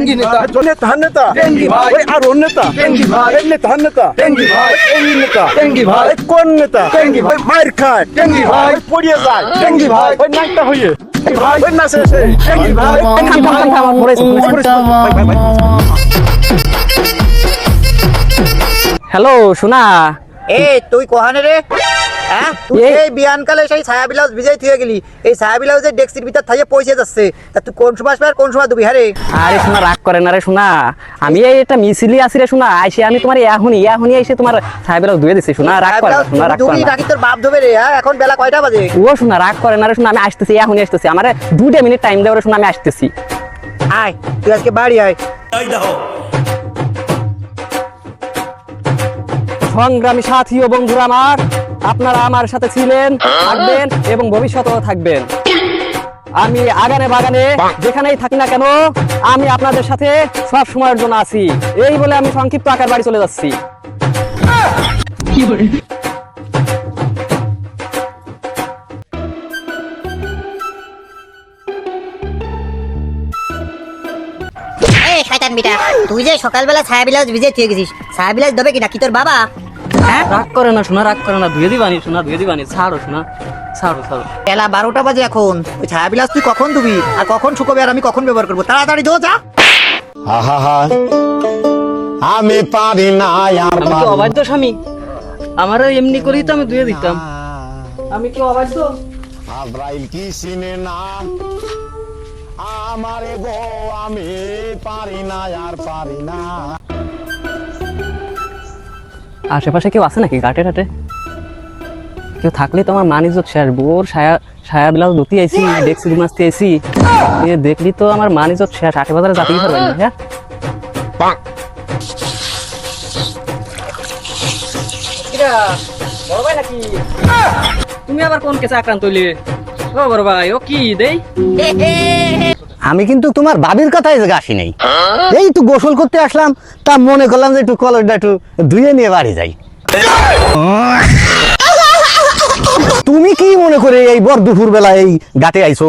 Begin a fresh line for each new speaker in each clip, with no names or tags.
টেঙ্গি নেতা
নেতা নেতা
টেঙ্গি ভাই।
আর ওর নেতা
টেঙ্গি ভাই।
এই নেতা নেতা
টেঙ্গি ভাই।
এই নেতা
টেঙ্গি ভাই।
কোন নেতা
টেঙ্গি ভাই।
মার খায়
টেঙ্গি ভাই।
পড়িয়ে যায়
টেঙ্গি ভাই।
ওই নাকটা হইয়ে
ভাই।
ওই নাচে
ভাই।
হ্যালো শোনা
এ তুই কোহানে রে হ্যাঁ? তুই
এই-
বিয়ানকালে সেই ছায়া ব্লাউজ ভিজাই থুয়ে গেলি। এই ছায়া ব্লাউজের ডেক্সির ভিতর থাইয়ে পয়সা যাচ্ছে। তা তুই কোন সময় আসবে আর কোন সময় দিবি হ্যাঁ রে
আরে শোনা রাগ করে না রে শোনা। আমি এই এটা মিছিলি আছি রে শোনা। আইসে আমি তোমার এখনই এখনই এসে তোমার সাহেবের ধুয়ে দিছি শোনা। রাগ করে শোনা রাগ করে না।
তোর বাপ ধোবে রে হ্যাঁ? এখন বেলা কয়টা বাজে?
ও শোনা রাগ করে না রে শোনা। আমি আসতেছি এখনই আসতেছি। আমার দুটা মিনিট টাইম দেওয়ার শোনা আমি আসতেছি।
আয় তুই আজকে বাড়ি আয়।
সংগ্রামী সাথী ও বন্ধুরা আমার। আপনারা আমার সাথে ছিলেন থাকবেন এবং ভবিষ্যতেও থাকবেন। আমি আগানে বাগানে যেখানেই থাকি না কেন আমি আপনাদের সাথে সব সময়ের জন্য আছি। এই বলে আমি সংক্ষিপ্ত আকার বাড়ি চলে যাচ্ছি।
তুই যে সকালবেলা ছায়া ব্লাউজ ভিজে থুয়ে গেছিস ছায়া ব্লাউজ দেবে কিনা কি তোর বাবা? হ্যাঁ?
রাগ করে না শোনা রাগ করে না। ধুয়ে দিবানি শোনা ধুয়ে দিবানি। ছাড়ো শোনা। ছাড়ো ছাড়ো।
বেলা বারোটা বাজে এখন। ওই ছায়া ব্লাউজ তুই কখন দিবি আর কখন শুকোবে আর আমি কখন ব্যবহার করব? তাড়াতাড়ি দো যা।
আহা আমি পারি না আর
আমি কি অবাধ্য স্বামী? আমার এমনি করেই তো আমি ধুয়ে দিতাম। আমি কি অবাধ্য?
আব্রাইল কি চিনে না? আমারে গো আমি পারি না আর পারি না।
আশেপাশে কেউ আছে নাকি ঘাটে ঘাটে? কেউ থাকলে তো আমার মানিজত শেষ বোর সায়া সায়া ব্লাউজ ধুতি আইসি ডেক্সি মাসতে আইসি এ দেখলি তো আমার মানিজত শেষ আটে বাজারে যাতেই পারবেন না হ্যাঁ? তুমি আবার কোন কেসে আক্রান্ত হইলে? ও বড় ভাই ও কি দেই?
আমি কিন্তু তোমার ভাবির কথাই আসি নাই। এই তো গোসল করতে আসলাম তা মনে করলাম যে একটু কলরটা একটু ধুয়ে নিয়ে বাড়ি যাই। তুমি কি মনে করে এই বর দুপুর বেলা এই গাতে আইছো?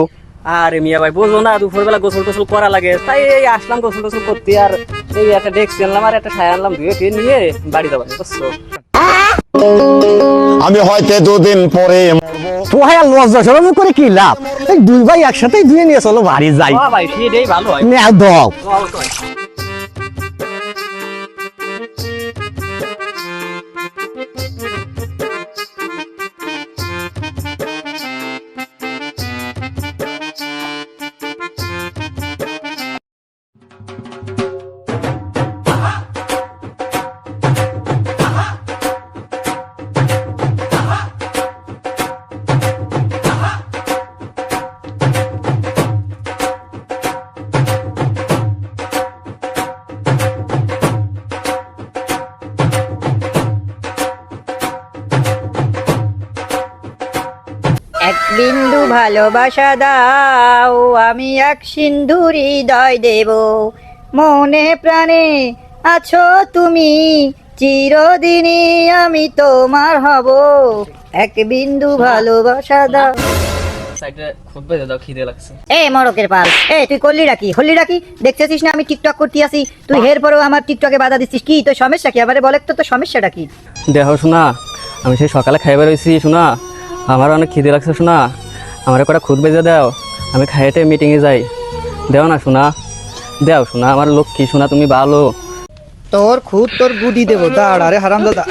আরে মিয়া ভাই বোঝো না দুপুর বেলা গোসল টোসল করা লাগে। তাই এই আসলাম গোসল টোসল করতে আর এই একটা ডেক্স আনলাম আর একটা ছায়া আনলাম ধুয়ে নিয়ে বাড়ি যাব
আমি হয়তো দুদিন পরে
তো হ্যাঁ লজ্জা সরম করে কি লাভ? এই দুই ভাই একসাথে ধুয়ে নিয়ে চলো বাড়ি যাই।
ও ভাই সেটাই ভালো হয়।
নে, দাও।
এক বিন্দু ভালোবাসা দাও আমি এক সিন্ধুরি হৃদয় দেব। মনে প্রাণে আছো তুমি চিরদিনই আমি তোমার হব। এক বিন্দু ভালোবাসা দাও। এ মরকের পাল। এ তুই করলি রাখি হলি রাখি দেখতেছিস না আমি টিকটক করতে আসি? তুই হের পরেও আমার টিকটকে বাধা দিচ্ছিস। কি তোর সমস্যা কি? আবার বলে তো তোর সমস্যাটা কি?
দেহ শোনা আমি সেই সকালে খাইবার হয়েছি শোনা আমার অনেক খিদে লাগছে শোনা আমার কটা খুদ বেজে দাও। আমি খাইতে মিটিংয়ে যাই। দেও না শোনা দেও শোনা আমার কি শোনা তুমি ভালো।
তোর খুদ তোর গুদি দেবো। দাঁড়া রে হারাম দাদা